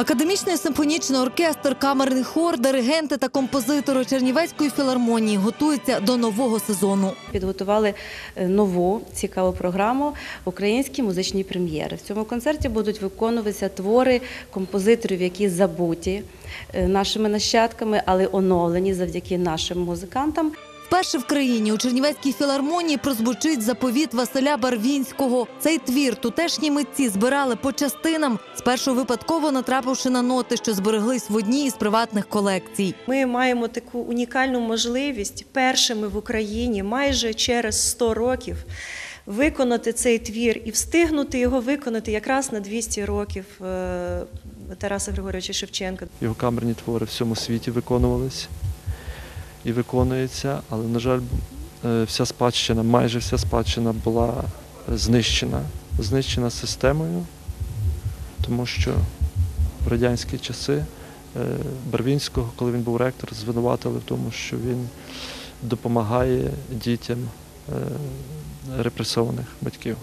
Академічний симфонічний оркестр, камерний хор, диригенти та композитори Чернівецької філармонії готуються до нового сезону. Підготували е, нову цікаву програму Українські музичні прем'єри. В цьому концерті будуть виконуватися твори композиторів, які забуті е, нашими нащадками, але оновлені завдяки нашим музикантам. Вперше в країні у Чернівецькій філармонії прозвучить заповіт Василя Барвінського. Цей твір тутешні митці збирали по частинам, спершу випадково натрапивши на ноти, що збереглись в одній із приватних колекцій. Ми маємо таку унікальну можливість першими в Україні майже через 100 років виконати цей твір і встигнути його виконати якраз на 200 років е, Тараса Григоровича Шевченка. Його камерні твори в всьому світі виконувалися і виконується, але, на жаль, е, вся спадщина, майже вся спадщина була знищена. Знищена системою, тому що в радянські часи е, Барвінського, коли він був ректор, звинуватили в тому, що він допомагає дітям е, репресованих батьків.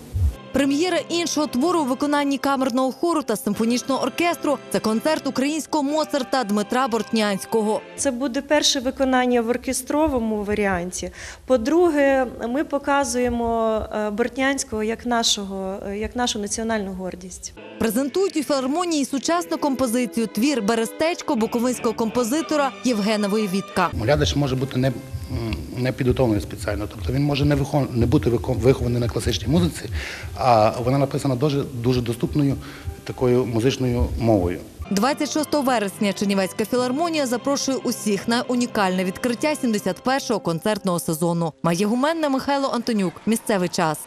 Прем'єра іншого твору у виконанні камерного хору та симфонічного оркестру це концерт українського Моцарта Дмитра Бортнянського. Це буде перше виконання в оркестровому варіанті. По-друге, ми показуємо е, Бортнянського як нашого, е, як нашу національну гордість. Презентують у філармонії сучасну композицію твір Берестечко буковинського композитора Євгена Воєвідка. Глядач може бути не, не підготовлений спеціально, тобто він може не, вихон, не бути вихований на класичній музиці, а вона написана дуже, дуже доступною такою музичною мовою. 26 вересня Чернівецька філармонія запрошує усіх на унікальне відкриття 71-го концертного сезону. Має гуменна Михайло Антонюк. Місцевий час.